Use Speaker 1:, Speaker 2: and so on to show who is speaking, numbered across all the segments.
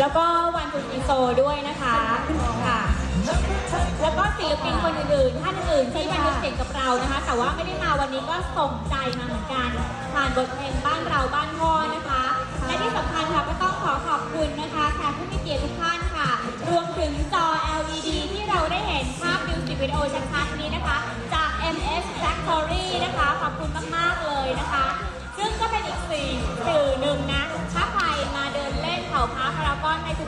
Speaker 1: แล้วก็วันจุดอีโซด้วยนะคะค่ะ แล้วก็ศิลปินคนอื่นๆท่านอื่นที่บันทึกเสียงกับเรานะคะ แต่ว่าไม่ได้มาวันนี้ก็ส่งใจมาเหมือนกันผ่านบทเพลงบ้านเราบ้านพ่อนะคะ และที่สำคัญค่ะก็ต้องขอขอบคุณนะคะแขกผู้มีเกียรติทุกท่านค่ะ รวมถึงจอ LED ที่เราได้เห็นภาพมิวสิกวิดีโอชัดๆนี้นะคะ จาก MS Factory นะคะ ขอบคุณมากๆเลยนะคะ ซึ่งก็เป็นอีกสื่อสื่อหนึ่งนะ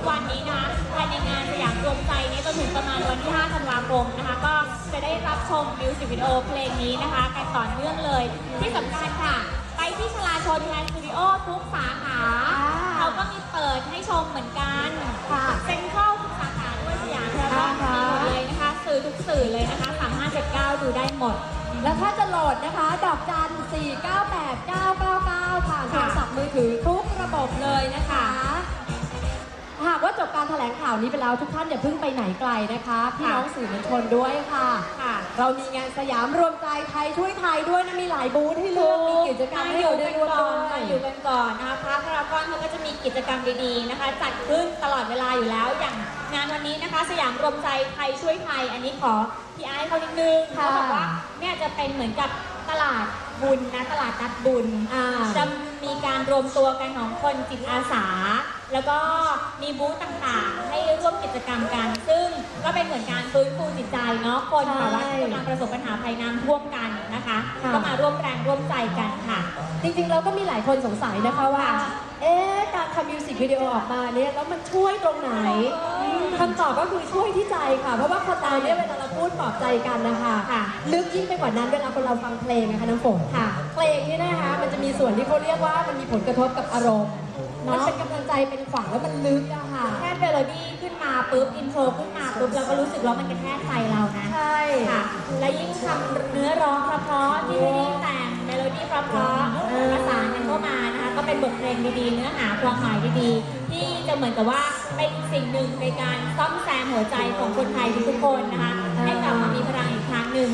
Speaker 1: วันนี้นะภายในงานสยามรวมใจนี้จนถึงประมาณวันที่5ธันวาคมนะคะ ก็จะได้รับชมมิวสิกวิดีโอเพลงนี้นะคะกันต่อเนื่องเลย ที่สำคัญค่ะ ไปที่ชลาชนแทนสตูดิโอทุกสาขาเขาก็มีเปิดให้ชมเหมือนกัน
Speaker 2: ค่ะ
Speaker 1: เซ็นทรัลทุกสาขาด้วยสยามพารากอนมีหมดเลยนะคะ สื่อทุกสื่อเลยนะคะ 3579 ดูได้หมด
Speaker 2: แล้วถ้าจะโหลดนะคะ ดอกจัน 498 999 ผ่านโทรศัพท์มือถือทุกระบบเลยนะคะหาก ว่าจบการแถลงข่าวนี้ไปแล้วทุกท่านอย่าเพิ่งไปไหนไกลนะคะพี่น้องสื่อมวลชนด้วยค่ะ
Speaker 1: ค่ะ
Speaker 2: เรามีงานสยามรวมใจไทยช่วยไทยด้วยนะมีหลายบูธให้เลือกมีกิจกรรมให้เราได้ร่วมด้วย
Speaker 1: มาอยู่กันก่อนนะคะพาร์คพารากอนเขาก็จะมีกิจกรรมดีๆนะคะ จัดขึ้นตลอดเวลาอยู่แล้วอย่างงานวันนี้นะคะ สยามรวมใจไทยช่วยไทย อันนี้ขอพี่ไอ้เขานิดนึง
Speaker 2: ค่ะ
Speaker 1: เขาบอกว่าเนี่ยจะเป็นเหมือนกับ ตลาดบุญนะตลาดนัดบุญ
Speaker 2: อ่า
Speaker 1: จะมีการรวมตัวกันของคนจิตอาสา แล้วก็มีบูธต่างๆ ให้ร่วมกิจกรรมกัน ซึ่งก็เป็นเหมือนการฟื้นฟูจิตใจเนาะคนแบบว่าที่กำลังประสบปัญหาภัยน้ำท่วมกันนะคะ
Speaker 2: ค่ะ
Speaker 1: ก็มาร่วมแรงร่วมใจกันค่ะ
Speaker 2: จริงๆเราก็มีหลายคนสงสัยนะคะว่า
Speaker 1: ค่ะ
Speaker 2: เอ๊ะการทำมิวสิกวิดีโอออกมาเนี่ยแล้วมันช่วยตรงไหนคำตอบก็คือช่วยที่ใจค่ะ เพราะว่าคนเราเนี่ยเวลาเราพูดปลอบใจกันนะคะ
Speaker 1: ค่ะ
Speaker 2: ลึกยิ่งไปกว่านั้นเวลาคนเราฟังเพลงนะคะน้ำฝน
Speaker 1: ค่ะ
Speaker 2: เพลงเนี่ยนะคะมันจะมีส่วนที่เขาเรียกว่ามันมีผลกระทบกับอารมณ์
Speaker 1: เนอะ
Speaker 2: มันเป็นกำลังใจเป็นขวัญแล้วมันลึกอะค่ะ
Speaker 1: แค่เมโลดี้ขึ้นมาปุ๊บอินโทรขึ้นมาปุ๊บเราก็รู้สึกว่ามันกระแทกใจเรานะ
Speaker 2: ใช่
Speaker 1: ค่ะ และยิ่งทำเนื้อร้องเพราะๆที่ไม่ได้แต่งเมโลดี้เพราะ เข้ามานะคะ ก็เป็นบทเพลงดีๆ เนื้อหาความหมายดีๆ ที่จะเหมือนกับว่าเป็นสิ่งหนึ่งในการซ่อมแซมหัวใจของคนไทยทุกคนนะคะ ให้กลับมามีพลังอีกครั้งหนึ่ง